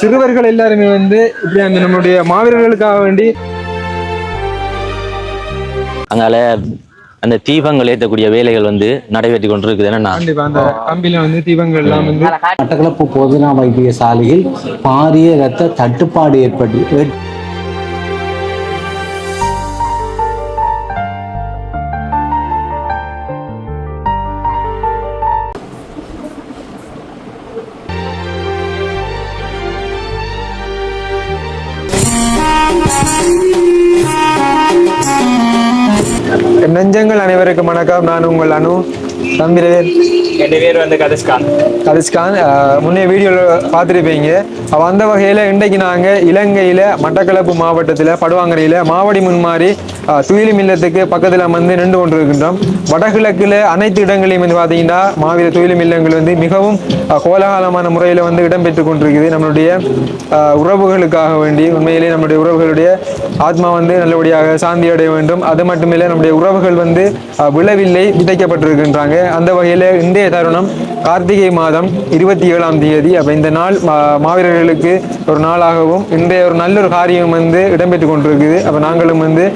சிறுவர்கள் எல்லாருமே வந்து இப்படி அந்த நம்மளுடைய மாவீரர்களுக்காக வேண்டி அங்கால அந்த தீபங்கள் ஏற்றக்கூடிய வேலைகள் வந்து நடைபெற்று கொண்டிருக்குது. என்னன்னா? கண்டிப்பா அந்த கம்பியில வந்து தீபங்கள் எல்லாம் வந்து மட்டக்களப்பு போதனா வைத்தியசாலையில் பாரிய இரத்த தட்டுப்பாடு ஏற்பட்டு ஏற்- நெஞ்சங்கள் அனைவருக்கும் வணக்கம். நான் உங்கள் அனு. தம்பிரவேல் என் பேர். வந்து கதிஷ்காந்த் கதிஷ்கான் முன்னே வீடியோவில் பார்த்துருப்பீங்க. அந்த வகையில் இன்றைக்கு நாங்கள் இலங்கையில் மட்டக்களப்பு மாவட்டத்தில் படுவாங்கரையில் மாவடி முன்மாறி அஹ், துயிலி மில்லத்துக்கு பக்கத்தில் வந்து நின்று கொண்டிருக்கின்றோம். வடகிழக்கில் அனைத்து இடங்களையும் வந்து பார்த்தீங்கன்னா மாவீர துயிலி மில்லங்கள் வந்து மிகவும் கோலாகலமான முறையில் வந்து இடம்பெற்று கொண்டிருக்குது. நம்மளுடைய உறவுகளுக்காக வேண்டி உண்மையிலே நம்முடைய உறவுகளுடைய ஆத்மா வந்து நல்லபடியாக சாந்தி அடைய வேண்டும். அது மட்டுமில்லை நம்முடைய உறவுகள் வந்து விளைவில்லை விதைக்கப்பட்டிருக்கின்றாங்க அந்த வகையில் இன்றைய தருணம் கார்த்திகை மாதம் இருபத்தி ஏழாம் தேதி. அப்போ இந்த நாள் மா- மாவீரர்களுக்கு ஒரு நாளாகவும் இன்றைய ஒரு நல்ல ஒரு காரியம் வந்து இடம்பெற்று கொண்டிருக்குது. அப்போ நாங்களும் வந்து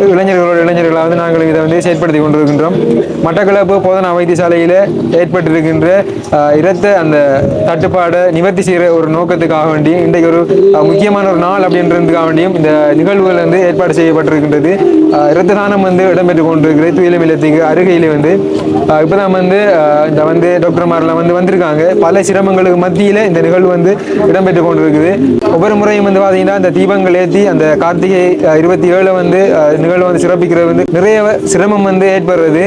இளைஞர்களோட இளைஞர்களாக வந்து நாங்களும் இதை வந்து செயற்படுத்தி கொண்டிருக்கின்றோம். மட்டக்களப்பு போதனா வைத்தியசாலையில் ஏற்பட்டிருக்கின்ற இரத்த அந்த தட்டுப்பாடை நிவர்த்தி செய்கிற ஒரு நோக்கத்துக்காக வேண்டியும் இன்றைக்கு ஒரு முக்கியமான ஒரு நாள் அப்படின்றதுக்காக வேண்டியும் இந்த நிகழ்வுகள் வந்து ஏற்பாடு செய்யப்பட்டிருக்கின்றது. இரத்த தானம் வந்து இடம்பெற்று கொண்டிருக்கிறது. துயிலம் இல்லத்துக்கு அருகையில் வந்து இப்போ தான் வந்து இந்த வந்து டாக்டர்மார்லாம் வந்து வந்திருக்காங்க. பல சிரமங்களுக்கு மத்தியில் இந்த நிகழ்வு வந்து இடம்பெற்று கொண்டிருக்குது. ஒவ்வொரு முறையும் வந்து பார்த்தீங்கன்னா இந்த தீபங்கள் ஏற்றி அந்த கார்த்திகை இருபத்தி ஏழு வந்து நிகழ்வு வந்து சிறப்பிக்கிறது வந்து நிறைய சிரமம் வந்து ஏற்படுறது.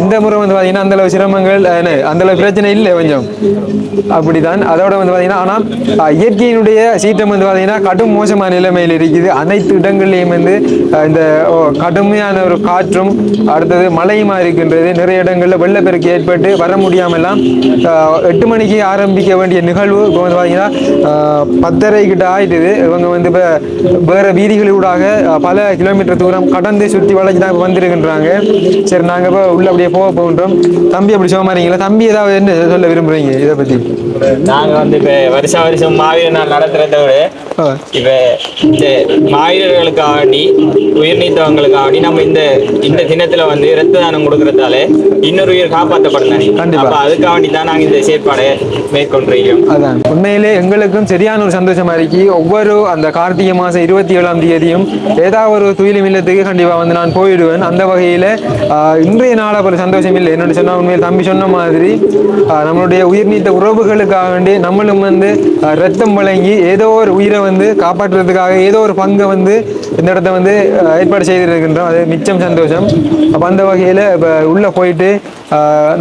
இந்த முறை வந்து பார்த்தீங்கன்னா அந்தளவு சிரமங்கள் என்ன, அந்தளவு பிரச்சனை இல்லை கொஞ்சம். அப்படிதான். அதோட வந்து பார்த்தீங்கன்னா ஆனால் இயற்கையினுடைய சீற்றம் வந்து பார்த்தீங்கன்னா கடும் மோசமான நிலைமையில் இருக்குது. அனைத்து இடங்கள்லையும் வந்து இந்த கடுமையான ஒரு காற்றும் அடுத்தது மழையுமா இருக்கின்றது நிறைய இடங்களில் வெள்ளப்பெருக்கு ஏற்பட்டு வர முடியாமலாம் எட்டு மணிக்கு ஆரம்பிக்க வேண்டிய நிகழ்வு இப்போ வந்து பார்த்தீங்கன்னா பத்தரை கிட்ட ஆயிட்டுது. இவங்க வந்து இப்போ வேறு வீதிகளூடாக பல கிலோமீட்டர் தூரம் கடந்து சுற்றி வளைச்சு தான் இப்போ வந்திருக்கின்றாங்க. சரி நாங்கள் இப்போ உள்ள அப்படியே போக போகின்றோம். தம்பி அப்படி சும்மா இருக்கீங்களா தம்பி ஏதாவது என்ன சொல்ல விரும்புகிறீங்க இதை பற்றி நாங்க வந்து இப்ப வருஷம் வருஷம் மாவீர நாள் நடத்துறத விட. இப்ப இந்த மாவீரர்களுக்காக வேண்டி உயிர் நீத்தவங்களுக்காக வேண்டி நம்ம இந்த இந்த தினத்துல வந்து இரத்த தானம் கொடுக்கறதால இன்னொரு உயிர் காப்பாற்றப்படலாம் கண்டிப்பா. அப்ப அதுக்காக வேண்டி தான் நாங்க இந்த செயற்பாடை மேற்கொண்டிருக்கோம் அதான். உண்மையிலே எங்களுக்கும் சரியான ஒரு சந்தோஷமா இருக்கு. ஒவ்வொரு அந்த கார்த்திகை மாதம் இருபத்தி ஏழாம் தேதியும் ஏதாவது ஒரு துயிலும் இல்லத்துக்கு கண்டிப்பாக வந்து நான் போயிடுவேன். அந்த வகையில் இன்றைய நாள் ஒரு சந்தோஷம் இல்லை. என்னோட சொன்ன உண்மையில் தம்பி சொன்ன மாதிரி நம்மளுடைய உயிர் நீத்த காப்பாற்றுறதுக்காக வேண்டி நம்மளும் வந்து ரத்தம் வழங்கி ஏதோ ஒரு உயிரை வந்து காப்பாற்றுறதுக்காக ஏதோ ஒரு பங்கை வந்து இந்த இடத்த வந்து ஏற்பாடு செய்திருக்கின்றோம். அது மிச்சம் சந்தோஷம். அப்போ அந்த வகையில் இப்போ உள்ளே போயிட்டு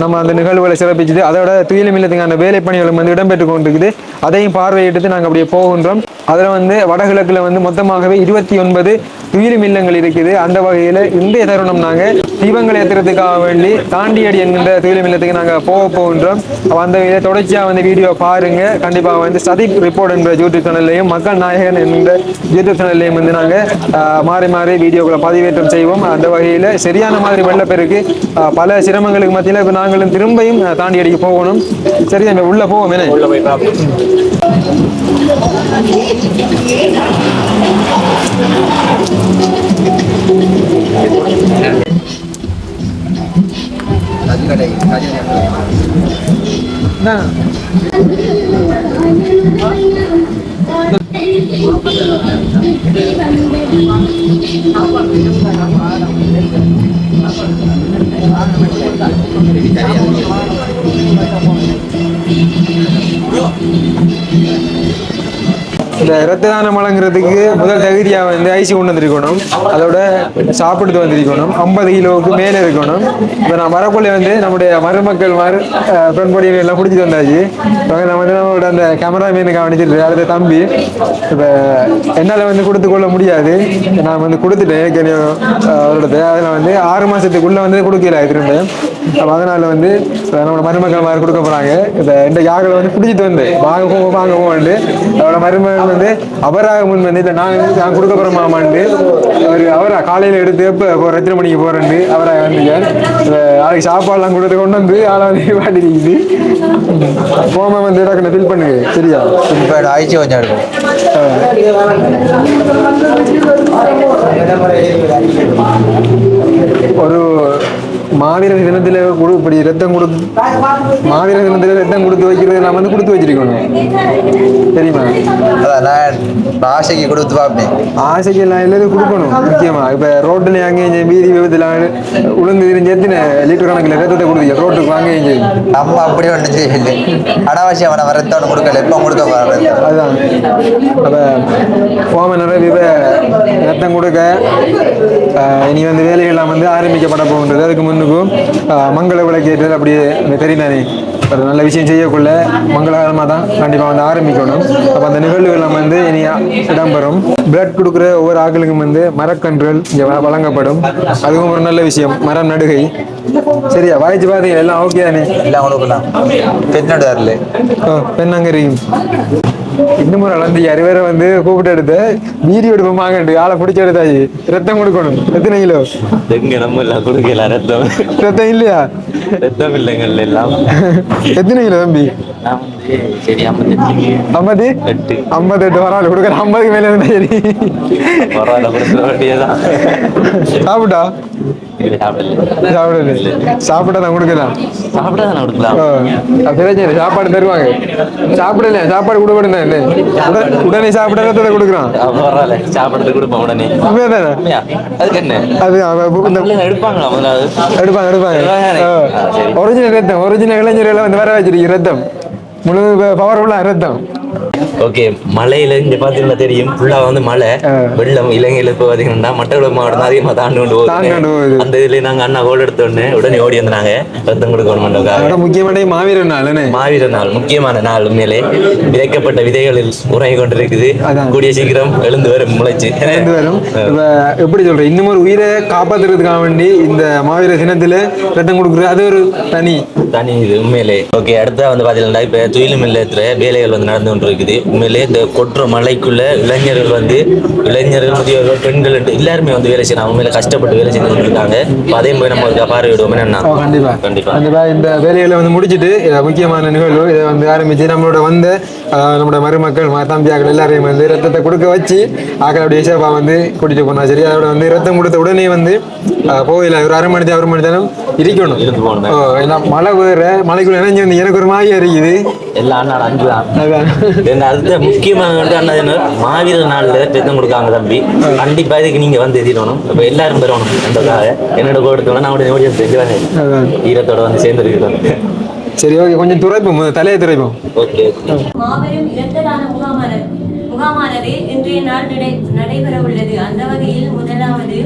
நம்ம அந்த நிகழ்வுகளை சிறப்பிச்சுட்டு அதோட துயிலும் இல்லத்துக்கான வேலை பணிகளும் வந்து இடம்பெற்று கொண்டிருக்குது. அதையும் பார்வையிட்டு நாங்கள் அப்படியே போகின்றோம். அதில் வந்து வடகிழக்கில் வந்து மொத்தமாகவே இருபத்தி ஒன்பது துயிலும் இல்லங்கள் இருக்குது. அந்த வகையில் இன்றைய தருணம் நாங்கள் தீபங்கள் ஏற்றுறதுக்காக வேண்டி தாண்டியடி என்கின்ற தீவிரம் இல்லத்துக்கு நாங்கள் போக போகின்றோம். அந்த தொடர்ச்சியாக வந்து வீடியோ பாருங்க. கண்டிப்பாக வந்து சதீப் ரிப்போர்ட் என்ற யூடியூப் சேனல்லையும் மக்கள் நாயகன் என்கின்ற யூடியூப் சேனல்லையும் வந்து நாங்கள் மாறி மாறி வீடியோக்களை பதிவேற்றம் செய்வோம். அந்த வகையில் சரியான மாதிரி வெள்ளப்பெருக்கு பல சிரமங்களுக்கு மத்தியில் இப்போ நாங்களும் திரும்பியும் தாண்டி தாண்டியடிக்கு போகணும். சரி நம்ம உள்ளே போவோம் என்ன? போய் பார்ப்போம் இந்த இந்த இரத்த தானம் வழங்குறதுக்கு முதல் தகுதியாக வந்து ஐசி கொண்டு வந்திருக்கணும். அதோட சாப்பிட்டு வந்திருக்கணும். ஐம்பது கிலோவுக்கு மேலே இருக்கணும். இப்போ நான் வரக்குள்ளே வந்து நம்முடைய மருமக்கள் மாறு ஃப்ரெண்ட் பொடி எல்லாம் பிடிச்சிட்டு வந்தாச்சு. இப்போ நான் வந்து நம்மளோட அந்த கேமராமேனு கவனிச்சிட்டு அடுத்த தம்பி இப்போ என்னால் வந்து கொடுத்து கொள்ள முடியாது. நான் வந்து கொடுத்துட்டேன். ஏற்கனவே அவரோடது. அதில் வந்து ஆறு மாதத்துக்குள்ளே வந்து கொடுக்கல திரும்ப. அப்போ அதனால வந்து நம்மளோட மருமக்கள் மாதிரி கொடுக்க போகிறாங்க இப்போ இந்த யாகலை வந்து பிடிச்சிட்டு வந்து வாங்க போ வாங்க போவாண்டு அவரோட மருமகன் வந்து அவராக முன் வந்து இல்லை நான் நான் கொடுக்க போகிறேன் மாமாண்டு அவர் அவரா காலையில் எடுத்து இப்போ எத்தனை மணிக்கு போகிறேன்னு அவராக வந்துட்டார் ஆளுக்கு சாப்பாடுலாம் கொடுத்து கொண்டு வந்து ஆளை வந்து பாட்டிருக்குது போகாம வந்து டக்குன்னு ஃபில் பண்ணுங்க சரியா? இப்போ ஆயிடுச்சு கொஞ்சம் இருக்கும் ஒரு மாவீர தினத்தில் கொடு இப்படி ரத்தம் கொடு மாவீர தினத்தில் ரத்தம் கொடுத்து வைக்கிறது நான் வந்து கொடுத்து வச்சிருக்கணும். தெரியுமா? அதான் நான் ஆசைக்கு கொடுத்து பார்ப்பேன். ஆசைக்கு எல்லாம் எல்லாரும் கொடுக்கணும் முக்கியமா. இப்ப ரோட்டுல அங்கே இங்கே வீதி விபத்துல உளுந்து திரிஞ்சு எத்தனை லிட்டர் கணக்கில் ரத்தத்தை கொடுத்தீங்க? ரோட்டுக்கு வாங்க இங்கே. நம்ம அப்படி ஒன்றும் செய்யலை அனாவசியம் அவனை வரத்தவனு கொடுக்கல எப்போ கொடுக்க போறாரு. அதுதான் அப்ப போம நிறைய ரத்தம் கொடுக்க இனி வந்து வேலைகள்லாம் வந்து ஆரம்பிக்கப்பட போகின்றது. அதுக்கு முன்னுக்கும் ஆஹ், மங்கள விளக்கேற்றது அப்படியே இந்த தெரிந்தானே ஒரு நல்ல விஷயம் செய்யக்குள்ள மங்களகரமாக தான் கண்டிப்பாக வந்து ஆரம்பிக்கணும். அப்போ அந்த நிகழ்வுகள் வந்து இனி இடம்பெறும். பிளட் கொடுக்குற ஒவ்வொரு ஆக்களுக்கும் வந்து மரக்கன்றுகள் இங்கே வழங்கப்படும். அதுவும் ஒரு நல்ல விஷயம். மரம் நடுகை. சரியா? வாய்ச்சி பார்த்தீங்க எல்லாம் ஓகே தானே எல்லாம் கொடுக்கலாம் பெண்ணோட வரல ஓ, பெண்ணாங்கரி இன்னும் ஒரு அளந்து அறிவரை வந்து கூப்பிட்டு எடுத்து? வீடியோ எடுப்போமாங்கண்டு ஆளை பிடிச்சி எடுத்தாச்சு. ரத்தம் கொடுக்கணும். எத்தனை கிலோ? எங்க நம்ம எல்லாம் கொடுக்கல ரத்தம். ரத்தம் இல்லையா? ரத்தம் இல்லைங்கள் எல்லாம். எத்தனை கிலோ தம்பி? சரி ஐம்பத்தெட்டு ஐம்பது? எட்டு. பரவாயில்ல கொடுக்குற ஐம்பதுக்கு மேலே இருந்தா சரி. பரவாயில்ல சாப்பிட்டா? இது சாப்பிடல. கொடுக்கலாம் சாப்பிட கொடுக்கலாம் இல்லை. தருவாங்க. சாப்பிடல. சாப்பாடு கொடுக்கணும் தான் உடனே உடனே சாப்பிட ரத்தத்தை கொடுக்குறான். பரவாயில்ல. சாப்பிடறது கொடுப்போம் உடனே? அதுக்கு என்ன? அது எடுப்பாங்களா முதலாவது? எடுப்பாங்க எடுப்பாங்க. ஒரிஜினல் ரத்தம். ஒரிஜினல் இளைஞர்களை வந்து வர வச்சிருக்கு. ரத்தம். முழு பவர்ஃபுல்லா ரத்தம். ஓகே மலையில இங்க பாத்தீங்கன்னா தெரியும். ஃபுல்லா வந்து மலை. வெள்ளம் இலங்கையில இப்ப பாத்தீங்கன்னா மட்டக்குளம் மாவட்டம் அதிகமா தாண்டு கொண்டு போகுது. அந்த இதுல நாங்க அண்ணா கோல் எடுத்த உடனே உடனே ஓடி வந்தாங்க ரத்தம் அதோட முக்கியமான மாவீரன் நாள் மாவீர நாள் முக்கியமான நாள் உண்மையிலே. விதைக்கப்பட்ட விதைகளில் உறங்கி கொண்டிருக்குது. கூடிய சீக்கிரம் எழுந்து வரும் முளைச்சு. சேர்ந்து வரும். எப்படி சொல்றேன் இன்னும் ஒரு உயிரை காப்பாத்துறதுக்காக வேண்டி இந்த மாவீர தினத்துல ரத்தம் கொடுக்குறது அது ஒரு தனி. தனி இது உண்மையிலே. ஓகே அடுத்தா வந்து பாத்தீங்கன்னா இப்ப துயிலும் இல்லத்துல வேலைகள் வந்து நடந்து கொண்டு இருக்குது உண்மையிலே இந்த கொற்ற மலைக்குள்ள இளைஞர்கள் வந்து இளைஞர்கள் முதியோர்கள் பெண்கள் எல்லாருமே வந்து வேலை செய்யறாங்க. உண்மையில கஷ்டப்பட்டு வேலை செஞ்சு இருக்காங்க. அதையும் போய் நம்ம பார்வையிடுவோம். என்ன கண்டிப்பா. கண்டிப்பா. கண்டிப்பா. இந்த வேலைகளை வந்து முடிச்சிட்டு முக்கியமான நிகழ்வு இதை வந்து ஆரம்பிச்சு நம்மளோட வந்த நம்மளோட மருமக்கள் ம- தம்பியாக்கள் எல்லாரையும் வந்து ரத்தத்தை கொடுக்க வச்சு ஆக்களுடைய சேப்பா வந்து கூட்டிட்டு போனா சரி. அதோட வந்து ரத்தம் கொடுத்த உடனே வந்து போகல ஒரு அரை மணி ஒரு மணி நேரம் இருக்கணும் இருந்து போகணும். ஓ, ஏன்னா மழை வேற மலைக்குள்ள இணைஞ்சு வந்து எனக்கு ஒரு மாயா இருக்குது எல்லா அண்ணா அஞ்சு தான். அடுத்த முக்கியமாக வந்து அண்ணா என்ன மாவீர நாள்ல ரத்தம் கொடுக்காங்க தம்பி. கண்டிப்பா இதுக்கு நீங்க வந்து எதிரணும். இப்ப எல்லாரும் பெறணும் என்றதுக்காக என்னோட கொடுத்தோம்னா நான் உடனே ஓடி வந்து செஞ்சுவாங்க அதான். ஈரத்தோட வந்து சேர்ந்துருக்கிறோம். சரி ஓகே கொஞ்சம் துறைப்போம் தலையை துறைப்போம் ஓகே. மாபெரும் இரத்த தான முகாமான முகாமானது இன்றைய நாள் நடை நடைபெற உள்ளது அந்த வகையில் முதலாவது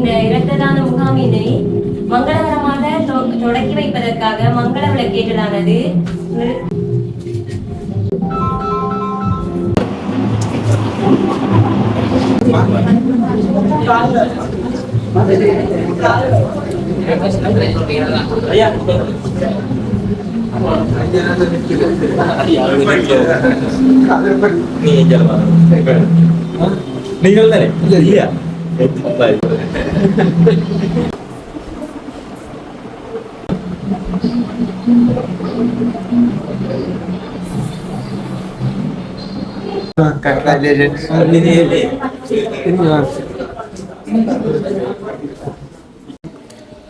இந்த இரத்த தான முகாமினை மங்களகரமாக தொ- தொடக்கி வைப்பதற்காக மங்கள விளக்கேற்றலானது நீங்கள் தானே இல்லையா?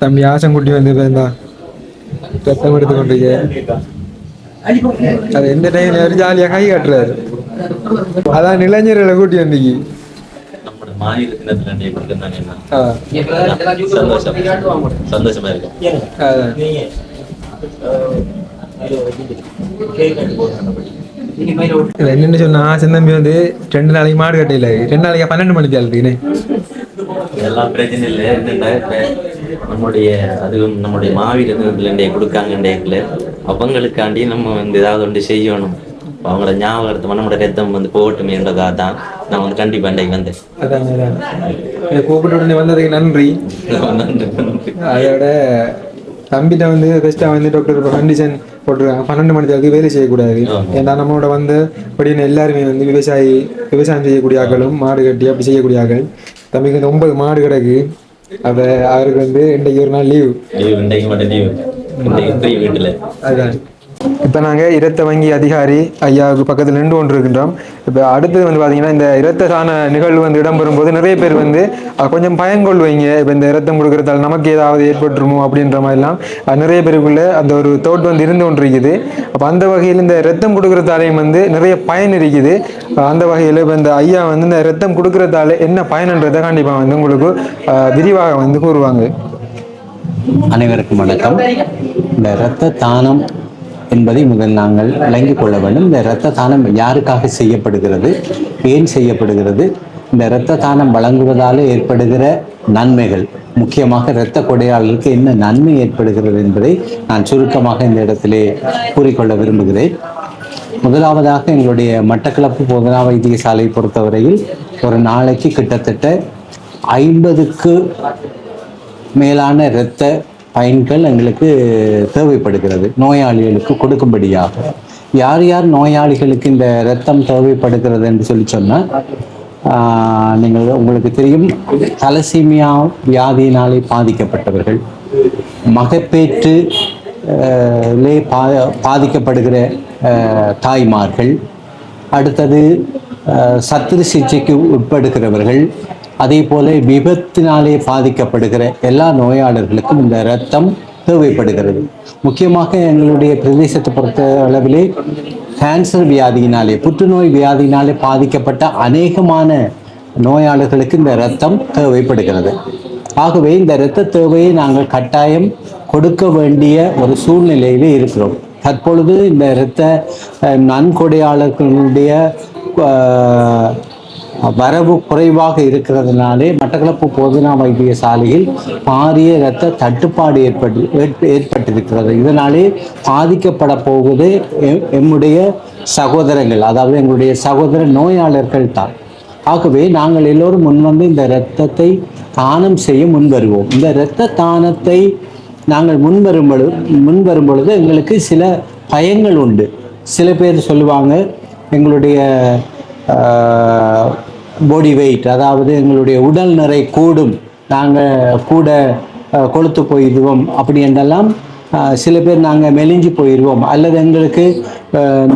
தம்பி ஆசங்குட்டி வந்து இருந்தா ரத்தம் எடுத்து கொண்டீங்க அது எந்த டைம்ல ஜாலியாக கை காட்டுறாரு. அதான் இளைஞர்களை கூட்டி வந்தீங்க மாநில தினத்துல நீ கொடுக்கறதானே ஆ, சந்தோஷம் சந்தோஷமா இருக்கும் என்னென்னு சொன்னா சிந்தம்பி வந்து ரெண்டு நாளைக்கு மாடு கட்டையில் ரெண்டு நாளைக்கு பன்னெண்டு மணிக்கு அழுதுன்னு இதெல்லாம் பிரச்சனை இல்லை. என்னென்னா நம்முடைய அதுவும் நம்முடைய மாவீரர்களே கொடுக்காங்கண்டேக்கில் அவங்களுக்காண்டி நம்ம வந்து ஏதாவது ஒன்று செய்யணும். அப்ப அவங்களோட ஞாபகத்தை நம்மளோட ரத்தம் வந்து போகட்டுமேன்றதாக தான் நான் வந்து கண்டிப்பாக இன்றைக்கு வந்தேன். அதான் அதான். கூப்பிட்டு உடனே வந்ததுக்கு நன்றி. அதோட தம்பிட்ட வந்து ஃபர்ஸ்ட்டாக வந்து டாக்டர் இப்போ கண்டிஷன் போட்டிருக்காங்க பன்னெண்டு மணி வரைக்கும் வேலை செய்யக்கூடாது. ஏன்னா நம்மளோட வந்து அப்படின்னு எல்லாருமே வந்து விவசாயி விவசாயம் செய்யக்கூடிய ஆட்களும் மாடு கட்டி அப்படி செய்யக்கூடிய ஆட்கள். தம்பிக்கு வந்து ஒன்பது மாடு கிடக்கு. அதை அவருக்கு வந்து இன்றைக்கு ஒரு நாள் லீவ் லீவ் இன்றைக்கு மட்டும் லீவ் வீட்டில். அதுதான் இப்போ நாங்கள் இரத்த வங்கி அதிகாரி ஐயாவுக்கு பக்கத்தில் நின்று கொண்டு இருக்கின்றோம் இப்போ அடுத்தது வந்து பார்த்தீங்கன்னா இந்த இரத்த சாண நிகழ்வு வந்து இடம்பெறும் போது நிறைய பேர் வந்து கொஞ்சம் பயங்கொள்வீங்க. இப்போ இந்த இரத்தம் கொடுக்கறதால நமக்கு ஏதாவது ஏற்பட்டுருமோ? அப்படின்ற மாதிரிலாம் நிறைய பேருக்குள்ள அந்த ஒரு தோட் வந்து இருந்து கொண்டு இருக்குது அப்போ அந்த வகையில் இந்த இரத்தம் கொடுக்கறதாலையும் வந்து நிறைய பயன் இருக்குது. அந்த வகையில் இப்போ இந்த ஐயா வந்து இந்த இரத்தம் கொடுக்கறதால என்ன பயன்ன்றதை கண்டிப்பாக வந்து உங்களுக்கு விரிவாக வந்து கூறுவாங்க. அனைவருக்கும் வணக்கம். இந்த இரத்த தானம் என்பதை முதல் நாங்கள் விளங்கிக் கொள்ள வேண்டும். இந்த இரத்த தானம் யாருக்காக செய்யப்படுகிறது? ஏன் செய்யப்படுகிறது? இந்த இரத்த தானம் வழங்குவதால் ஏற்படுகிற நன்மைகள் முக்கியமாக இரத்த கொடையாளர்களுக்கு என்ன நன்மை ஏற்படுகிறது என்பதை நான் சுருக்கமாக இந்த இடத்திலே கூறிக்கொள்ள விரும்புகிறேன். முதலாவதாக எங்களுடைய மட்டக்களப்பு போதனா வைத்தியசாலை பொறுத்தவரையில் ஒரு நாளைக்கு கிட்டத்தட்ட ஐம்பதுக்கு மேலான இரத்த பயன்கள் எங்களுக்கு தேவைப்படுகிறது. நோயாளிகளுக்கு கொடுக்கும்படியாக. யார் யார் நோயாளிகளுக்கு இந்த ரத்தம் தேவைப்படுகிறது என்று சொல்லி சொன்னால் நீங்கள் உங்களுக்கு தெரியும் தலசீமியா வியாதியினாலே பாதிக்கப்பட்டவர்கள். மகப்பேற்று லே பா பாதிக்கப்படுகிற தாய்மார்கள். அடுத்தது சத்திர சிகிச்சைக்கு உட்படுகிறவர்கள். அதே போல விபத்தினாலே பாதிக்கப்படுகிற எல்லா நோயாளர்களுக்கும் இந்த ரத்தம் தேவைப்படுகிறது. முக்கியமாக எங்களுடைய பிரதேசத்தை பொறுத்த அளவிலே கேன்சர் வியாதியினாலே புற்றுநோய் வியாதியினாலே பாதிக்கப்பட்ட அநேகமான நோயாளர்களுக்கு இந்த ரத்தம் தேவைப்படுகிறது. ஆகவே இந்த இரத்த தேவையை நாங்கள் கட்டாயம் கொடுக்க வேண்டிய ஒரு சூழ்நிலையிலே இருக்கிறோம். தற்பொழுது இந்த இரத்த நன்கொடையாளர்களுடைய வரவு குறைவாக இருக்கிறதுனாலே மட்டக்களப்பு போதனா வைத்திய சாலையில் பாரிய இரத்த தட்டுப்பாடு ஏற்பட்டு ஏற்ப- ஏற்பட்டிருக்கிறது. இதனாலே பாதிக்கப்பட போவது எம்- எம்முடைய சகோதரங்கள் அதாவது எங்களுடைய சகோதர நோயாளர்கள் தான். ஆகவே நாங்கள் எல்லோரும் முன்வந்து இந்த இரத்தத்தை தானம் செய்ய முன்வருவோம். இந்த இரத்த தானத்தை நாங்கள் முன்வரும் பொழுது முன்வரும் பொழுது எங்களுக்கு சில பயங்கள் உண்டு. சில பேர் சொல்லுவாங்க எங்களுடைய பாடி வெயிட் அதாவது எங்களுடைய உடல் நிறை கூடும் நாங்கள் கூட கொளுத்து போயிடுவோம் அப்படி என்றெல்லாம் சில பேர் நாங்கள் மெலிஞ்சு போயிடுவோம். அல்லது எங்களுக்கு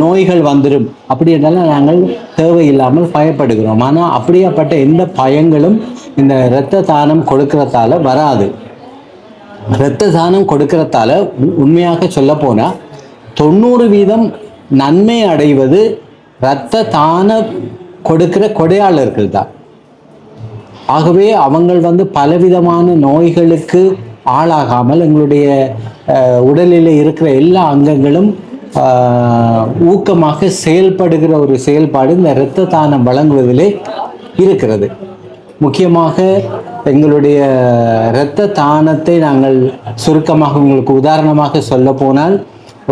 நோய்கள் வந்துடும் அப்படி என்றெல்லாம் நாங்கள் தேவையில்லாமல் பயப்படுகிறோம். ஆனால் அப்படியாப்பட்ட எந்த பயங்களும் இந்த இரத்த தானம் கொடுக்கறதால வராது. இரத்த தானம் கொடுக்கறதால உண்மையாக சொல்ல போனால் தொண்ணூறு வீதம் நன்மை அடைவது இரத்த தான கொடுக்கிற கொடையாளர்கள் தான் ஆகவே அவங்கள் வந்து பலவிதமான நோய்களுக்கு ஆளாகாமல் எங்களுடைய உடலில் இருக்கிற எல்லா அங்கங்களும் ஊக்கமாக செயல்படுகிற ஒரு செயல்பாடு இந்த இரத்த தானம் வழங்குவதிலே இருக்கிறது. முக்கியமாக எங்களுடைய இரத்த தானத்தை நாங்கள் சுருக்கமாக உங்களுக்கு உதாரணமாக சொல்ல போனால்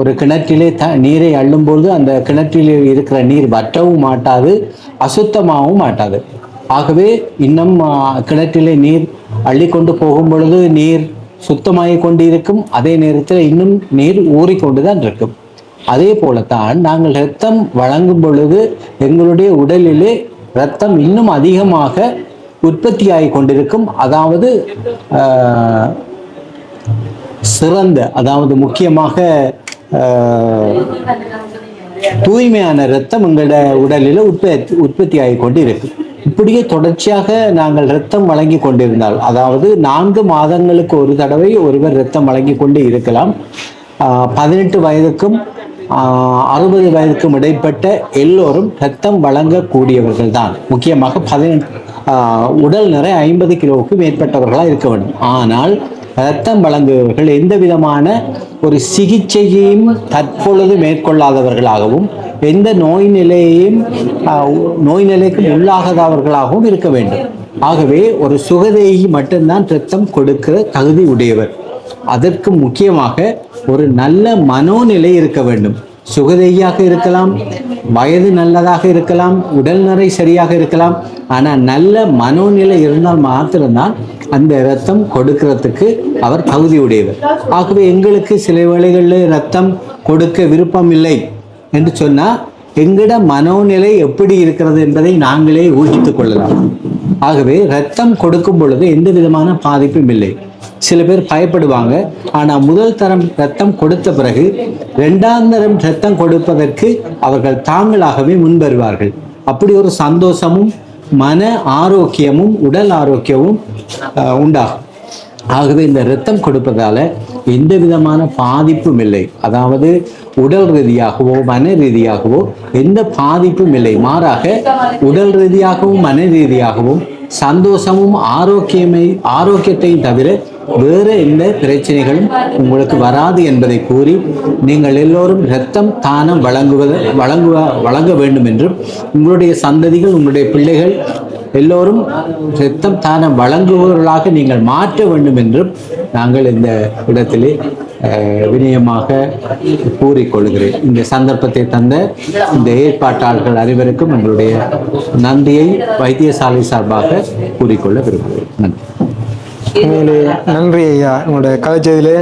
ஒரு கிணற்றிலே த நீரை அள்ளும்போது அந்த கிணற்றிலே இருக்கிற நீர் வற்றவும் மாட்டாது அசுத்தமாகவும் மாட்டாது. ஆகவே இன்னும் கிணற்றிலே நீர் அள்ளிக்கொண்டு போகும் பொழுது நீர் சுத்தமாகி கொண்டு இருக்கும் அதே நேரத்தில் இன்னும் நீர் ஊறிக்கொண்டு தான் இருக்கும். அதே போலத்தான் நாங்கள் இரத்தம் வழங்கும் பொழுது எங்களுடைய உடலிலே இரத்தம் இன்னும் அதிகமாக உற்பத்தியாகி கொண்டிருக்கும். அதாவது சிறந்த அதாவது முக்கியமாக தூய்மையான இரத்தம் எங்களோட உடலில் உற்பத்தி உற்பத்தி ஆகி கொண்டு இருக்கு இப்படியே தொடர்ச்சியாக நாங்கள் இரத்தம் வழங்கி கொண்டிருந்தால் அதாவது நான்கு மாதங்களுக்கு ஒரு தடவை ஒருவர் இரத்தம் வழங்கி கொண்டு இருக்கலாம். பதினெட்டு வயதுக்கும் அறுபது வயதுக்கும் இடைப்பட்ட எல்லோரும் இரத்தம் வழங்கக்கூடியவர்கள் தான் முக்கியமாக பதினெட்டு உடல் நிறை ஐம்பது கிலோவுக்கு மேற்பட்டவர்களாக இருக்க வேண்டும். ஆனால் ரத்தம் வழங்குபவர்கள் எந்த விதமான ஒரு சிகிச்சையையும் தற்பொழுது மேற்கொள்ளாதவர்களாகவும் எந்த நோய் நிலையையும் நோய் நிலைக்கு உள்ளாகாதவர்களாகவும் இருக்க வேண்டும். ஆகவே ஒரு சுகதேகி மட்டும்தான் ரத்தம் கொடுக்கிற தகுதி உடையவர். அதற்கு முக்கியமாக ஒரு நல்ல மனோநிலை இருக்க வேண்டும். சுகதேகியாக இருக்கலாம் வயது நல்லதாக இருக்கலாம் உடல்நிறை சரியாக இருக்கலாம் ஆனால் நல்ல மனோநிலை இருந்தால் மாத்திரம்தான் அந்த ரத்தம் கொடுக்கிறதுக்கு அவர் தகுதி உடையவர். ஆகவே எங்களுக்கு சில வேளைகளில் ரத்தம் கொடுக்க விருப்பம் இல்லை என்று சொன்னால் எங்கட மனோநிலை எப்படி இருக்கிறது என்பதை நாங்களே ஊகித்துக் கொள்ளலாம். ஆகவே ரத்தம் கொடுக்கும் பொழுது எந்த விதமான பாதிப்பும் இல்லை. சில பேர் பயப்படுவாங்க. ஆனால் முதல் தரம் ரத்தம் கொடுத்த பிறகு இரண்டாம் தரம் ரத்தம் கொடுப்பதற்கு அவர்கள் தாங்களாகவே முன்வருவார்கள். அப்படி ஒரு சந்தோஷமும் மன ஆரோக்கியமும் உடல் ஆரோக்கியமும் உண்டாகும். ஆகவே இந்த ரத்தம் கொடுப்பதால எந்த விதமான பாதிப்பும் இல்லை. அதாவது உடல் ரீதியாகவோ மன ரீதியாகவோ எந்த பாதிப்பும் இல்லை. மாறாக உடல் ரீதியாகவும் மன ரீதியாகவும் சந்தோஷமும் ஆரோக்கியமை ஆரோக்கியத்தையும் தவிர வேறு எந்த பிரச்சனைகளும் உங்களுக்கு வராது என்பதை கூறி நீங்கள் எல்லோரும் இரத்தம் தானம் வழங்குவது வழங்குவ வழங்க வேண்டும் என்றும் உங்களுடைய சந்ததிகள் உங்களுடைய பிள்ளைகள் எல்லோரும் இரத்தம் தானம் வழங்குபவர்களாக நீங்கள் மாற்ற வேண்டும் என்றும் நாங்கள் இந்த இடத்திலே வினயமாக கூறிக்கொள்கிறேன். இந்த சந்தர்ப்பத்தை தந்த இந்த ஏற்பாட்டாளர்கள் அனைவருக்கும் எங்களுடைய நன்றியை வைத்தியசாலை சார்பாக கூறிக்கொள்ள விரும்புகிறேன். நன்றி. உண்மையிலே நன்றி ஐயா. உங்களோட கதைச்சதில்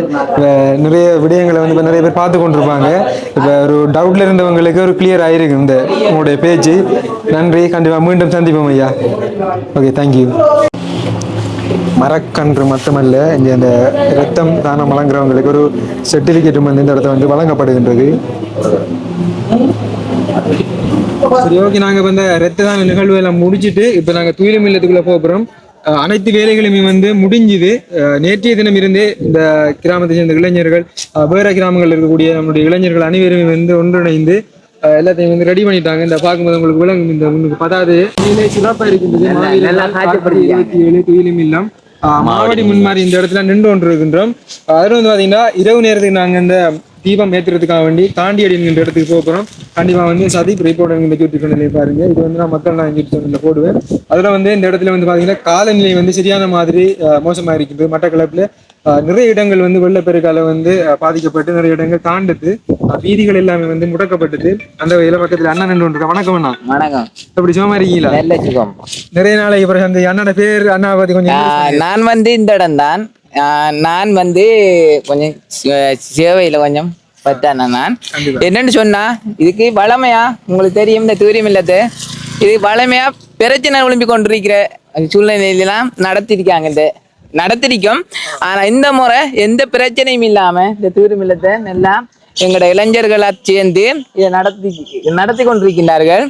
நிறைய விடயங்களை வந்து இப்போ நிறைய பேர் பார்த்து கொண்டிருப்பாங்க. இப்போ ஒரு டவுட்ல இருந்தவங்களுக்கு ஒரு கிளியர் ஆயிருக்கு இந்த உங்களுடைய பேச்சு. நன்றி. கண்டிப்பாக மீண்டும் சந்திப்போம் ஐயா. ஓகே தேங்க்யூ மரக்கன்று மட்டுமல்ல இங்கே அந்த ரத்தம் தானம் வழங்குறவங்களுக்கு ஒரு சர்டிஃபிகேட்டும் வந்து இந்த இடத்த வந்து வழங்கப்படுகின்றது. சரி ஓகே நாங்கள் இப்போ இந்த ரத்த தான நிகழ்வு எல்லாம் முடிச்சுட்டு இப்போ நாங்கள் துயிலும் இல்லத்துக்குள்ளே போகிறோம் அனைத்து வேலைகளுமே வந்து முடிஞ்சுது. நேற்றைய தினம் இருந்தே இந்த கிராமத்தை சேர்ந்த இளைஞர்கள் வேற கிராமங்களில் இருக்கக்கூடிய நம்முடைய இளைஞர்கள் அனைவருமே வந்து ஒன்றிணைந்து எல்லாத்தையும் வந்து ரெடி பண்ணிட்டாங்க. இந்த பார்க்கும்போது உங்களுக்கு விளங்கும். இந்த உங்களுக்கு பதாவது சிறப்பாக இருக்கின்றது இருபத்தி ஏழு துயிலும் இல்லம் மாவடி முன்மாறி இந்த இடத்துல நின்று கொண்டு இருக்கின்றோம் அதில் வந்து பார்த்தீங்கன்னா இரவு நேரத்துக்கு நாங்கள் இந்த தீபம் ஏற்றுறதுக்காக வேண்டி தாண்டி அடிங்கிற இடத்துக்கு போக போகிறோம் கண்டிப்பாக வந்து சதீப் ரிப்போர்ட் இந்த யூடியூப் பாருங்க. இது வந்து நான் மக்கள் நான் யூடியூப் சேனலில் போடுவேன். அதில் வந்து இந்த இடத்துல வந்து பார்த்தீங்கன்னா காலநிலை வந்து சரியான மாதிரி அஹ், மோசமா இருக்குது மட்டக்களப்பில் நிறைய இடங்கள் வந்து வெள்ளப்பெருக்கால வந்து பாதிக்கப்பட்டு நிறைய இடங்கள் தாண்டது. வீதிகள் எல்லாமே வந்து முடக்கப்பட்டது. அந்த வகையில் பக்கத்தில் அண்ணன் நின்று. வணக்கம் அண்ணா. வணக்கம். எப்படி சும்மா இருக்கீங்களா? நல்ல சுகம். நிறைய நாளைக்கு பிறகு அந்த அண்ணனோட பேர் அண்ணா பத்தி கொஞ்சம் நான் வந்து இந்த இடம்தான். ஆஹ் நான் வந்து கொஞ்சம் சேவையில கொஞ்சம் பத்தான நான்? என்னன்னு சொன்னா இதுக்கு வளமையா? உங்களுக்கு தெரியும் இந்த தூரியம் இல்லது இது வளமையா பிரச்சனை ஒழும்பி கொண்டிருக்கிற சூழ்நிலையிலாம் நடத்திருக்காங்க இந்த நடத்திருக்கோம். ஆனா இந்த முறை எந்த பிரச்சனையும் இல்லாம இந்த தூரியம் இல்லத்தை நல்லா எங்களோட இளைஞர்களா சேர்ந்து இதை நடத்தி நடத்தி கொண்டிருக்கின்றார்கள்.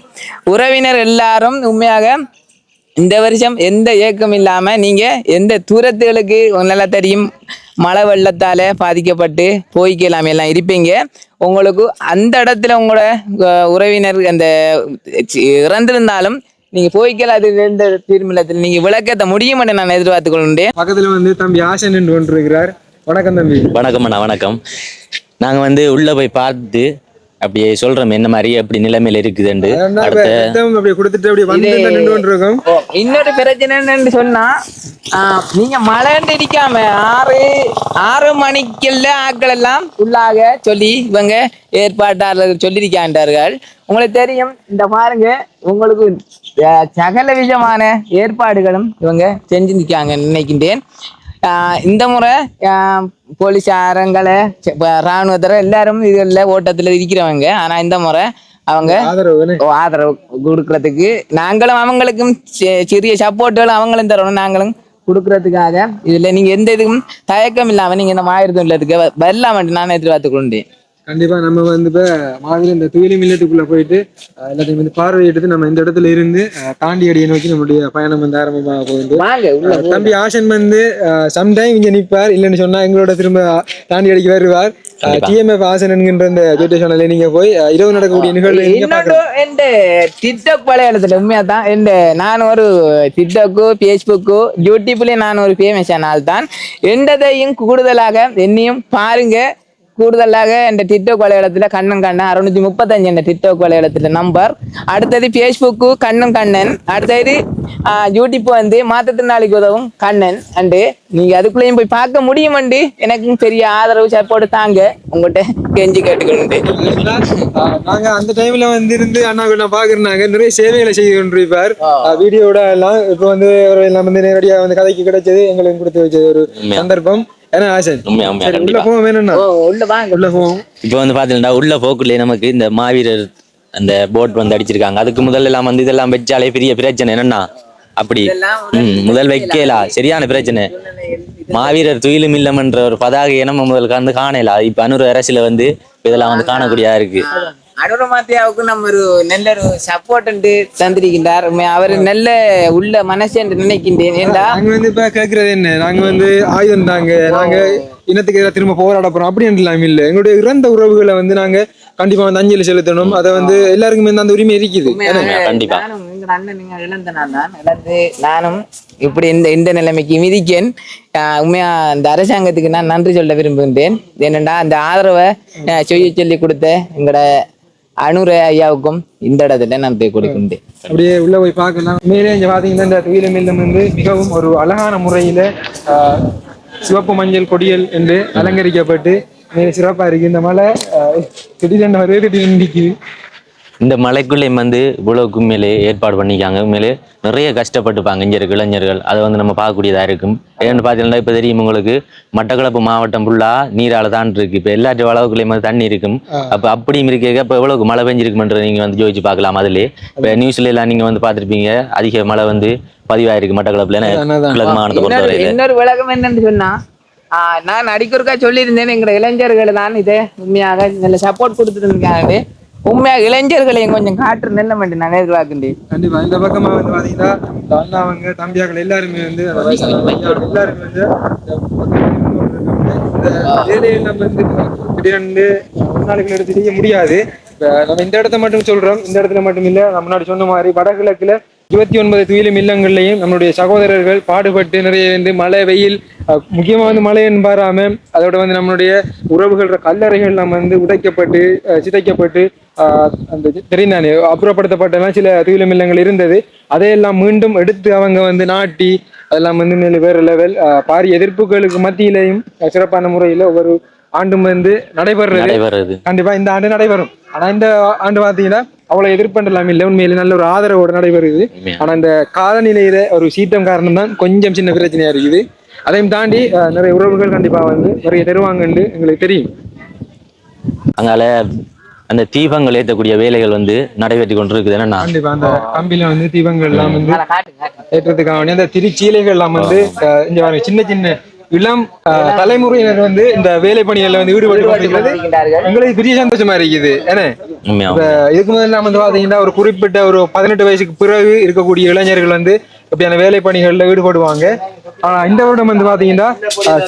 உறவினர் எல்லாரும் உண்மையாக இந்த வருஷம் எந்த ஏக்கம் இல்லாம நீங்க எந்த தூரத்துகளுக்கு நல்லா தெரியும் மழை வெள்ளத்தால பாதிக்கப்பட்டு போய்க்கலாம் எல்லாம் இருப்பீங்க. உங்களுக்கு அந்த இடத்துல உங்களோட உறவினர் அந்த இறந்திருந்தாலும் நீங்க போய்க்கலாம் அது எந்த தீர்மில்லத்தில் நீங்க விளக்கத்த முடியும் என்று நான் எதிர்பார்த்து கொண்டேன் பக்கத்துல வந்து தம்பி ஆசன் நின்று கொண்டிருக்கிறார் வணக்கம் தம்பி. வணக்கம் அண்ணா வணக்கம். நாங்கள் வந்து உள்ளே போய் பார்த்து அப்படியே சொல்கிறோம் என்ன மாதிரி எப்படி நிலைமையில இருக்குதுண்டு இன்னொரு பிரச்சனை என்னன்னு சொன்னா நீங்க மழைன்னு இருக்காம ஆறு ஆறு மணிக்குள்ள ஆட்கள் எல்லாம் உள்ளாக சொல்லி இவங்க ஏற்பாட்டாளர்கள் சொல்லியிருக்காண்டார்கள். உங்களுக்கு தெரியும் இந்த பாருங்க உங்களுக்கு சகல விதமான ஏற்பாடுகளும் இவங்க செஞ்சிருக்காங்க நினைக்கின்றேன். இந்த முறை போலீஸாரங்களை செ- ராணுவத்தரை எல்லாரும் இதுல ஓட்டத்துல இருக்கிறவங்க. ஆனா இந்த முறை அவங்க ஆதரவு கொடுக்கறதுக்கு நாங்களும் அவங்களுக்கும் சி- சிறிய சப்போர்ட்டுகளும் அவங்களும் தரணும் நாங்களும் கொடுக்கறதுக்காக. இதுல நீங்க எந்த இதுக்கும் தயக்கம் இல்லாம நீங்க இந்த மாயிரத்து உள்ளதுக்கு வரலாம் நான் எதிர்பார்த்து கொண்டேன் கண்டிப்பா நம்ம வந்து இப்ப மாதிரி இந்த துயிலி மில்லட்டுக்குள்ள போயிட்டு எல்லாத்தையும் வந்து பார்வையிட்டு நம்ம இந்த இடத்துல இருந்து தாண்டி அடியை நோக்கி நம்மளுடைய பயணம் வந்து ஆரம்பமாக போகுது. தம்பி ஆசன் வந்து சம்டைம் இங்க நிப்பார். இல்லைன்னு சொன்னா எங்களோட திரும்ப தாண்டி அடிக்கு வருவார். டிஎம்எஃப் ஆசன் என்கின்ற இந்த யூடியூப் சேனல்ல நீங்க போய் இரவு நடக்கக்கூடிய நிகழ்வு இன்னொரு எந்த டிக்டாக் பழையத்துல உண்மையா தான் எந்த நான் ஒரு டிக்டாக்கு ஃபேஸ்புக்கு யூடியூப்லயும் நான் ஒரு ஃபேமஸ் ஆன ஆள் தான் எந்ததையும் கூடுதலாக என்னையும் பாருங்க. கூடுதலாக இந்த டிக்டாக் வலையளத்துல கண்ணன் கண்ணன் அறுநூத்தி முப்பத்தஞ்சு என்ற டிக்டாக் வலையளத்துல நம்பர் அடுத்தது ஃபேஸ்புக்கு கண்ணன் கண்ணன் அடுத்தது ஆஹ், யூடியூப் வந்து மாற்றுத்திறனாளிக்கு உதவும் கண்ணன் அண்டு நீங்க அதுக்குள்ளேயும் போய் பார்க்க முடியுமண்டு எனக்கும் பெரிய ஆதரவு சப்போர்ட் தாங்க. உங்கள்கிட்ட கெஞ்சி கேட்டுக்கொண்டு ஆஹ் நாங்க அந்த டைம்ல வந்து இருந்து அண்ணா நான் பாக்குறாங்க நிறைய சேவைகளை செய்து கொண்டிருப்பார். வீடியோட எல்லாம் இப்ப வந்து வந்து நேரடியா வந்து கதைக்கு கிடைச்சது எங்களுக்கு கொடுத்து வச்சது ஒரு. சந்தர்ப்பம். உள்ள கண்டிப்பா. போவோம் வேணும்னா ஓ உள்ள வாங்க உள்ள போவோம். இப்போ வந்து பாத்தீங்கன்னா உள்ள போக்குள்ளே நமக்கு இந்த மாவீரர் அந்த போட் வந்து அடிச்சிருக்காங்க. அதுக்கு முதல்ல எல்லாம் வந்து இதெல்லாம் வச்சாலே பெரிய பிரச்சனை. என்னன்னா அப்படி ம் முதல் வைக்கலா? சரியான பிரச்சனை. மாவீரர் துயிலும் இல்லம்ன்ற ஒரு பதாகையை நம்ம முதல் வந்து காணல இப்ப அனுர அரசுல வந்து இதெல்லாம் வந்து காணக்கூடியதா இருக்கு. அனுரமாத்தியாவுக்கு நம்ம ஒரு நல்ல ஒரு சப்போர்ட் தந்திருக்கின்றார். அவர் நல்ல உள்ள மனசு என்று நினைக்கின்றேன். ஏண்டா? நாங்க வந்து இப்ப கேக்குறது என்ன? நாங்க வந்து ஆயுதம் தாங்க. நாங்க இனத்துக்கு எதிராக திரும்ப போராட போறோம். அப்படி எல்லாம் இல்ல. எங்களுடைய இறந்த உறவுகளை வந்து நாங்க கண்டிப்பா வந்து அஞ்சலி செலுத்தணும். அதை வந்து எல்லாருக்குமே அந்த உரிமை இருக்குது. கண்டிப்பா. நானும் இப்படி இந்த இந்த நிலைமைக்கு மிதிக்கேன். உண்மையா இந்த அரசாங்கத்துக்கு நான் நன்றி சொல்ல விரும்புகின்றேன். ஏனென்றா அந்த ஆதரவை செய்ய சொல்லி கொடுத்த எங்களோட அனுர ஐயாவுக்கும் இந்த இடத்துல நன்றி கொடுக்கின்றேன் அப்படியே உள்ள போய் பார்க்கலாம். மேலே இங்க பாத்தீங்கன்னா இந்த துயிலம் இல்லம் வந்து மிகவும் ஒரு அழகான முறையில ஆஹ், சிவப்பு மஞ்சள் கொடியல் என்று அலங்கரிக்கப்பட்டு மிக சிறப்பா இருக்கு. இந்த மலை ஆஹ், வருது திடீர்னு இந்த மலைக்குள்ளே வந்து இவ்வளவுக்கு உண்மையிலே ஏற்பாடு பண்ணிக்காங்க உண்மையிலே நிறைய கஷ்டப்பட்டுப்பாங்க இங்க இருக்க இளைஞர்கள். அதை வந்து நம்ம பார்க்கக்கூடியதா இருக்கும். ஏன்னு பார்த்தீங்கன்னா இப்போ தெரியும் உங்களுக்கு மட்டக்களப்பு மாவட்டம் ஃபுல்லா நீரால தான் இருக்கு. இப்போ எல்லா வளவுக்குள்ளேயும் வந்து தண்ணி இருக்கும். அப்போ அப்படியும் இருக்க இப்போ எவ்வளவுக்கு மழை பெஞ்சிருக்குமன்றது நீங்க வந்து யோசிச்சு பார்க்கலாம் அதுலேயே இப்போ நியூஸ்ல எல்லாம் நீங்க வந்து பார்த்திருப்பீங்க அதிக மழை வந்து பதிவாயிருக்கு மட்டக்களப்புல. கிழக்கு மாகாணத்தை இன்னொரு பொறுத்தவரையில. இன்னொரு விளக்கம் என்னன்னு சொன்னா ஆஹ் நான் அடிக்கொருக்கா சொல்லியிருந்தேன் எங்க இளைஞர்கள் தான் இதை உண்மையாக நல்ல சப்போர்ட் கொடுத்துருக்காங்க உண்மையாக இளைஞர்களையும் கொஞ்சம் காற்று நெல்ல மாட்டேன் நான் எதிர்பார்க்கின்றேன் கண்டிப்பா. இந்த பக்கமா வந்து பாத்தீங்கன்னா அண்ணாவங்க தம்பியாக்கள் எல்லாருமே வந்து எல்லாருமே வந்து இந்த வேலையை நம்ம வந்து திடீர்னு முன்னாளுகள் எடுத்து செய்ய முடியாது. நம்ம இந்த இடத்த மட்டும் சொல்றோம். இந்த இடத்துல மட்டும் இல்ல நம்ம முன்னாடி சொன்ன மாதிரி வடகிழக்குல இருபத்தி ஒன்பது துயிலும் இல்லங்கள்லையும் நம்மளுடைய சகோதரர்கள் பாடுபட்டு நிறைய வந்து மழை வெயில் அஹ், முக்கியமா வந்து மழைன்னு பாராம அதோட வந்து நம்மளுடைய உறவுகள கல்லறைகள் நம்ம வந்து உடைக்கப்பட்டு சிதைக்கப்பட்டு அந்த தெரிந்தானே அப்புறப்படுத்தப்பட்டெல்லாம் சில துயிலும் இல்லங்கள் இருந்தது. அதையெல்லாம் மீண்டும் எடுத்து அவங்க வந்து நாட்டி அதெல்லாம் வந்து மேலே வேற லெவல் பாரிய எதிர்ப்புகளுக்கு மத்தியிலையும் சிறப்பான முறையில் ஒவ்வொரு ஆண்டும் வந்து நடைபெறுறது. கண்டிப்பா இந்த ஆண்டு நடைபெறும். ஆனா இந்த ஆண்டு பாத்தீங்கன்னா அவ்வளவு எதிர்ப்பெல்லாம் இல்லை உண்மையில நல்ல ஒரு ஆதரவோட நடைபெறுது. ஆனா இந்த காலநிலையில ஒரு சீற்றம் காரணம் தான் கொஞ்சம் சின்ன பிரச்சனையா இருக்குது. அதையும் தாண்டி நிறைய உறவுகள் கண்டிப்பா வந்து நிறைய தருவாங்கன்னு எங்களுக்கு தெரியும். அங்கால அந்த தீபங்கள் ஏற்றக்கூடிய வேலைகள் வந்து நடைபெற்று கொண்டிருக்குது. என்னன்னா கண்டிப்பா அந்த கம்பியில வந்து தீபங்கள் எல்லாம் வந்து வேண்டி அந்த திருச்சீலைகள் எல்லாம் வந்து இங்க பாருங்க சின்ன சின்ன இளம் தலைமுறையினர் வந்து இந்த வேலை பணிகள்ல வந்து ஈடுபட்டு. எங்களுக்கு பெரிய சந்தோஷமா இருக்குது. ஏன்னா இதுக்கு முதல்ல வந்து பாத்தீங்கன்னா ஒரு குறிப்பிட்ட ஒரு பதினெட்டு வயசுக்கு பிறகு இருக்கக்கூடிய இளைஞர்கள் வந்து இப்படியான வேலை பணிகள்ல ஈடுபடுவாங்க. ஆனா இந்த வருடம் வந்து பாத்தீங்கன்னா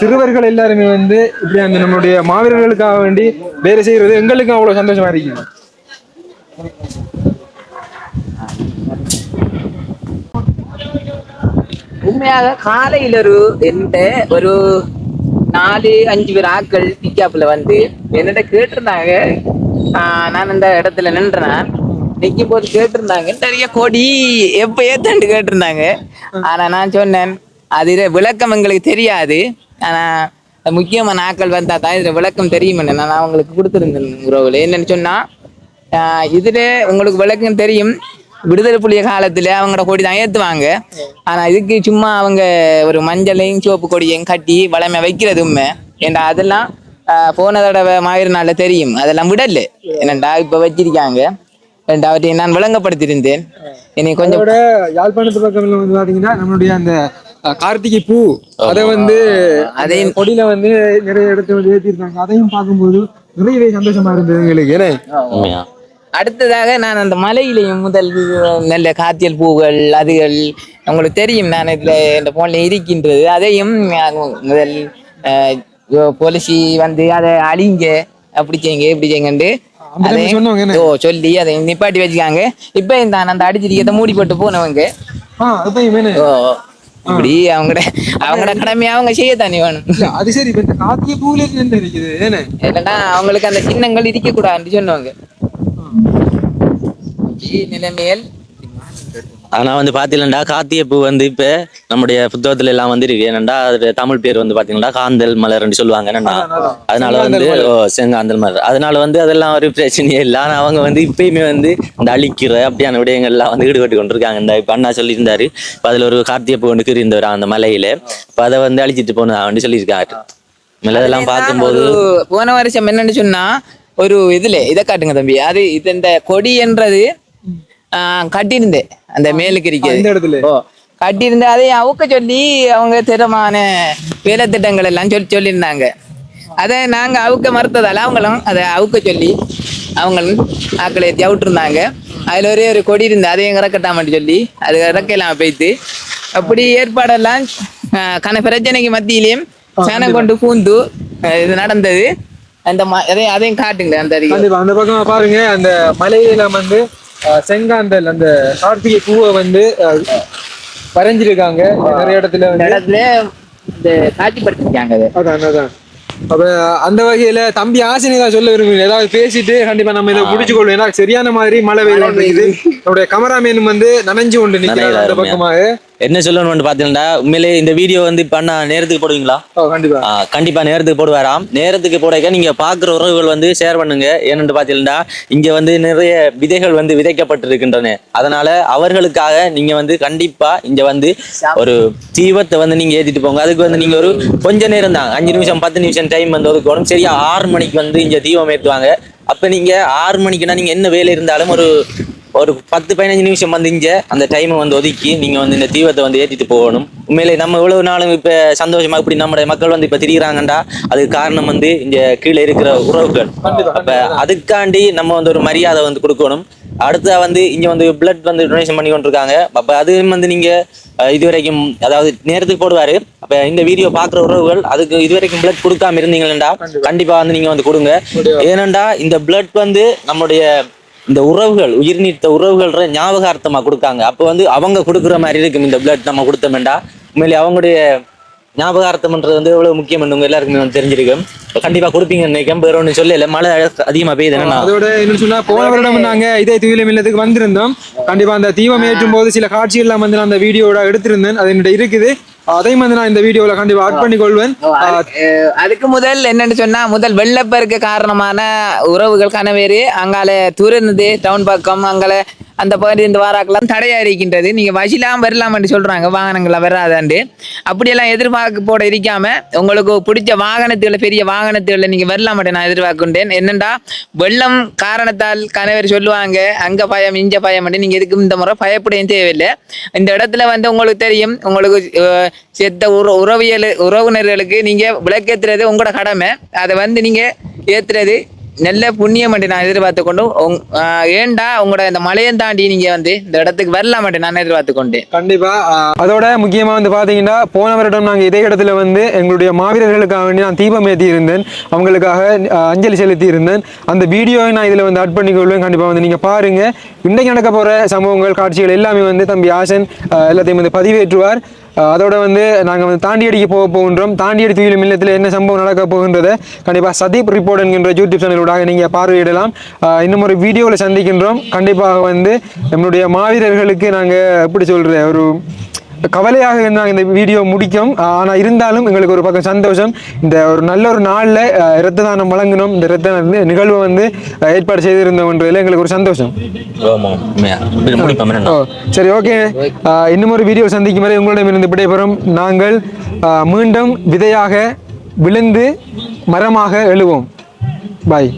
சிறுவர்கள் எல்லாருமே வந்து இப்படி அந்த நம்மளுடைய மாவீரர்களுக்காக வேண்டி வேலை செய்யறது எங்களுக்கும் அவ்வளவு சந்தோஷமா இருக்குது. உண்மையாக காலையில் ஒரு எந்த ஒரு நாலு அஞ்சு பேர் ஆட்கள் பிக்காப்ல வந்து என்னிட்ட கேட்டிருந்தாங்க. நான் இந்த இடத்துல நின்றேன்? நிற்கும் போது கேட்டிருந்தாங்க. நிறைய கொடி எப்போ ஏத்தாண்டு கேட்டிருந்தாங்க. ஆனா நான் சொன்னேன் அது விளக்கம் எங்களுக்கு தெரியாது. ஆனா முக்கியமான ஆட்கள் வந்தா தான் இதுல விளக்கம் தெரியும் நான் அவங்களுக்கு கொடுத்துருந்தேன் உறவுல. என்னன்னு சொன்னா ஆஹ் இதுல உங்களுக்கு விளக்கம் தெரியும். விடுதலை புலிய காலத்துல அவங்களோட கொடி தான் ஏத்துவாங்க. ஆனா இதுக்கு சும்மா அவங்க ஒரு மஞ்சளையும் சிவப்பு கொடியையும் கட்டி வளமை வைக்கிறது உண்மை ஏன்டா அதெல்லாம் போன தடவை மாவீர நாள்ல தெரியும். அதெல்லாம் விடல. என்னண்டா இப்ப வச்சிருக்காங்க. அவற்றை நான் விளங்கப்படுத்தியிருந்தேன். இனி கொஞ்சம் அதோட யாழ்ப்பாணத்து பக்கம்ல வந்து பாத்தீங்கன்னா நம்மளுடைய அந்த கார்த்திகை பூ அதை வந்து அதையும் கொடியில வந்து நிறைய இடத்துல வந்து ஏத்திருக்காங்க அதையும் பார்க்கும்போது நிறையவே சந்தோஷமா இருந்தது எங்களுக்கு. ஏன்னா அடுத்ததாக நான் அந்த மலையிலையும் முதல் நல்ல காத்தியல் பூகள் அதுகள் உங்களுக்கு தெரியும் நான் இதில் இந்த போன்ல இருக்கின்றது. அதையும் முதல் பாலிசி வந்து அதை அழிங்க. அப்படி செய்யுங்க இப்படி செய்யுங்கண்டு? ஓ சொல்லி அதை நிப்பாட்டி வச்சுக்காங்க. இப்போ இந்த அந்த அடிச்சிருக்கத்தை மூடி போட்டு போனவங்க. ஓ இப்படி அவங்களோட அவங்களோட கடமையை அவங்க செய்யத்தானே வேணும். இல்ல அது சரி இப்ப இந்த காத்திய இருக்குது? ஏன்னு என்னன்னா அவங்களுக்கு அந்த சின்னங்கள் இருக்க கூடாதுன்னு சொன்னவங்க நிலைமையில் ஆனா வந்து பாத்தீங்கன்னா காத்திய பூ வந்து இப்ப நம்முடைய புத்தகத்துல எல்லாம் வந்து இருக்கு ஏனண்டா அது தமிழ் பேர் வந்து பாத்தீங்கன்னா காந்தல் மலர்ன்னு சொல்லுவாங்க. என்னன்னா அதனால வந்து ஓ, செங்காந்தல் மலர். அதனால வந்து அதெல்லாம் ஒரு பிரச்சனையே இல்லை. ஆனா அவங்க வந்து இப்பயுமே வந்து இந்த அழிக்கிற அப்படியான விடயங்கள்லாம் வந்து ஈடுபட்டு கொண்டிருக்காங்க. இந்த இப்ப அண்ணா சொல்லியிருந்தாரு. இப்ப அதுல ஒரு கார்த்திகை பூ ஒன்று இருந்தவர் அந்த மலையில. இப்ப அதை வந்து அழிச்சிட்டு போன அப்படின்னு சொல்லியிருக்காரு. மேல இதெல்லாம் பார்க்கும்போது போன வருஷம் என்னன்னு சொன்னா ஒரு இதுல இதை காட்டுங்க தம்பி. அது இது இந்த கொடி என்றது ஆஹ், கட்டியிருந்தேன் அந்த மேலுக்கு இந்த இடத்துல. ஓ கட்டியிருந்த அதை அவுக்க சொல்லி அவங்க திறமான வேலை திட்டங்கள் எல்லாம் சொல்லி சொல்லியிருந்தாங்க. அதை நாங்க அவுக்க மறுத்ததால அவங்களும் அதை அவுக்க சொல்லி அவங்களும் ஆக்களை ஏற்றி அவுட்டிருந்தாங்க. அதுல ஒரே ஒரு கொடி இருந்து அதையும் இறக்கட்டாமட்டு சொல்லி அது இறக்கலாம் போய்த்து அப்படி ஏற்பாடெல்லாம் கன பிரச்சனைக்கு மத்தியிலையும் சனம் கொண்டு பூந்து இது நடந்தது. அந்த அதையும் அதையும் காட்டுங்களேன் அந்த அந்த பக்கம் பாருங்க அந்த மலையில வந்து செங்காந்தல் அந்த கார்த்திகை பூவை வந்து வரைஞ்சிருக்காங்க. நிறைய இடத்துல இடத்துல இந்த காட்சிப்படுத்திருக்காங்க அதை. அதான் அதான். அப்ப அந்த வகையில தம்பி ஆசினிதா சொல்ல விரும்புகிறேன். ஏதாவது பேசிட்டு கண்டிப்பா நம்ம இதை முடிச்சு கொள்வோம். ஏன்னா சரியான மாதிரி மழை பெய்து நம்முடைய கமராமேனும் வந்து நனைஞ்சு கொண்டு நிக்கிறார் அந்த பக்கமாக. என்ன சொல்லணும்னு பாத்தீங்கன்னா உண்மையிலே இந்த வீடியோ வந்து இப்ப அண்ணா நேரத்துக்கு போடுவீங்களா? கண்டிப்பா. கண்டிப்பா நேரத்துக்கு போடுவாராம். நேரத்துக்கு போடைக்க நீங்க பாக்குற உறவுகள் வந்து ஷேர் பண்ணுங்க. ஏன்னு பாத்தீங்கன்னா இங்க வந்து நிறைய விதைகள் வந்து விதைக்கப்பட்டிருக்கின்றன. அதனால அவர்களுக்காக நீங்க வந்து கண்டிப்பா இங்க வந்து ஒரு தீபத்தை வந்து நீங்க ஏத்திட்டு போங்க. அதுக்கு வந்து நீங்க ஒரு கொஞ்ச நேரம் தான். அஞ்சு நிமிஷம் பத்து நிமிஷம் டைம் வந்து ஒதுக்கணும். சரியா ஆறு மணிக்கு வந்து இங்க தீபம் ஏற்றுவாங்க அப்ப நீங்க ஆறு மணிக்குன்னா நீங்க என்ன வேலை இருந்தாலும் ஒரு ஒரு பத்து பதினஞ்சு நிமிஷம் வந்து இங்க அந்த டைமை வந்து ஒதுக்கி நீங்க வந்து இந்த தீபத்தை வந்து ஏத்திட்டு போகணும். உண்மையிலே நம்ம இவ்வளவு நாளும் இப்ப சந்தோஷமா இப்படி நம்முடைய மக்கள் வந்து இப்ப திரிகிறாங்கண்டா அதுக்கு காரணம் வந்து இங்க கீழே இருக்கிற உறவுகள். அப்ப அதுக்காண்டி நம்ம வந்து ஒரு மரியாதை வந்து கொடுக்கணும். அடுத்தா வந்து இங்க வந்து பிளட் வந்து டொனேஷன் பண்ணி கொண்டிருக்காங்க. அப்ப அதுவும் வந்து நீங்க அஹ், இதுவரைக்கும் அதாவது நேரத்துக்கு போடுவாரு. அப்ப இந்த வீடியோ பாக்குற உறவுகள் அதுக்கு இதுவரைக்கும் பிளட் கொடுக்காம இருந்தீங்களா கண்டிப்பா. வந்து நீங்க வந்து கொடுங்க. ஏனண்டா இந்த பிளட் வந்து நம்முடைய இந்த உறவுகள் உயிர் நீத்த உறவுகள்ற ஞாபகார்த்தமாக கொடுக்காங்க. அப்போ வந்து அவங்க கொடுக்குற மாதிரி இருக்கும். இந்த பிளட் நம்ம கொடுத்தோம்டா உண்மையிலே அவங்களுடைய ஞாபகார்த்தம்ன்றது வந்து எவ்வளவு முக்கியம் உங்க எல்லாருக்குமே வந்து தெரிஞ்சிருக்கும். கண்டிப்பா கொடுப்பீங்க நினைக்கிறேன். வேற ஒன்றும் சொல்லல. மழை அதிகமா பெய்யுது. என்னன்னா? அதோட என்ன சொன்னா போன வருடம் நாங்க இதே தீவிரம் இல்லத்துக்கு வந்திருந்தோம். கண்டிப்பா அந்த தீபம் ஏற்றும் போது சில காட்சிகள்லாம் வந்து நான் அந்த வீடியோட எடுத்திருந்தேன். அது என்னோட இருக்குது. அதையும் வந்து நான் இந்த வீடியோல கண்டிப்பா ஆட் பண்ணி கொள்வேன் அதுக்கு முதல் என்னன்னு சொன்னா முதல் வெள்ளப்பெருக்கு காரணமான உறவுகள் கனவேறு. அங்கால தூரந்து டவுன் பக்கம் அங்கால அந்த பகுதி இந்த வாராக்கெல்லாம் தடையாக இருக்கின்றது நீங்கள் வசிலாம் வரலாம்னு சொல்கிறாங்க வாகனங்களை வராதாண்டு. அப்படியெல்லாம் எதிர்பார்க்க போட இருக்காம உங்களுக்கு பிடிச்ச வாகனத்துல பெரிய வாகனத்துல நீங்கள் வரலாம் நான் எதிர்பார்க்கின்றேன். என்னென்னா வெள்ளம் காரணத்தால் கணவர் சொல்லுவாங்க அங்கே பயம் இஞ்ச பயம் நீங்கள் எதுக்கும் இந்த முறை பயப்படையும் தேவையில்லை. இந்த இடத்துல வந்து உங்களுக்கு தெரியும் உங்களுக்கு செத்த உற உறவியல் உறவினர்களுக்கு நீங்கள் விளக்கேற்றுறது உங்களோட கடமை. அதை வந்து நீங்கள் ஏற்றுறது நல்ல புண்ணியம் நான் எதிர்பார்த்து கொண்டு உங்- ஏன்டா உங்களோட இந்த மலையை தாண்டி நீங்க வந்து இந்த இடத்துக்கு வரலாம் நான் எதிர்பார்த்து கொண்டேன். கண்டிப்பா அதோட முக்கியமா வந்து பாத்தீங்கன்னா போன வருடம் நாங்க இதே இடத்துல வந்து எங்களுடைய மாவீரர்களுக்காக வேண்டி நான் தீபம் ஏற்றி இருந்தேன் அவங்களுக்காக அஞ்சலி செலுத்தி இருந்தேன் அந்த வீடியோவை நான் இதுல வந்து ஆட் பண்ணிக்கொள்வேன். கண்டிப்பா வந்து நீங்க பாருங்க. இன்றைக்கு நடக்க போற சம்பவங்கள் காட்சிகள் எல்லாமே வந்து தம்பி ஆசன் எல்லாத்தையும் வந்து பதிவேற்றுவார். அதோட வந்து நாங்கள் வந்து தாண்டி அடிக்க போக போகின்றோம். தாண்டியடி துயிலும் இல்லத்தில் என்ன சம்பவம் நடக்க போகின்றதை கண்டிப்பாக சதீப் ரிப்போர்ட் என்கின்ற யூடியூப் சேனலூடாக நீங்கள் பார்வையிடலாம். இன்னும் ஒரு வீடியோவில் சந்திக்கின்றோம். கண்டிப்பாக வந்து நம்மளுடைய மாவீரர்களுக்கு நாங்கள் எப்படி சொல்கிற ஒரு கவலையாக இருந்தாங்க இந்த வீடியோ முடிக்கும். ஆஹ் ஆனா இருந்தாலும் எங்களுக்கு ஒரு பக்கம் சந்தோஷம். இந்த ஒரு நல்ல ஒரு நாள்ல இரத்த தானம் வழங்கணும் இந்த இரத்த நிகழ்வை வந்து ஏற்பாடு செய்திருந்தோம்ன்றதுல எங்களுக்கு ஒரு சந்தோஷம். சரி ஓகே. இன்னும் ஒரு வீடியோ சந்திக்கும் வரை உங்களிடமிருந்து விடைபெறும். நாங்கள் மீண்டும் விதையாக விழுந்து மரமாக எழுவோம். பாய்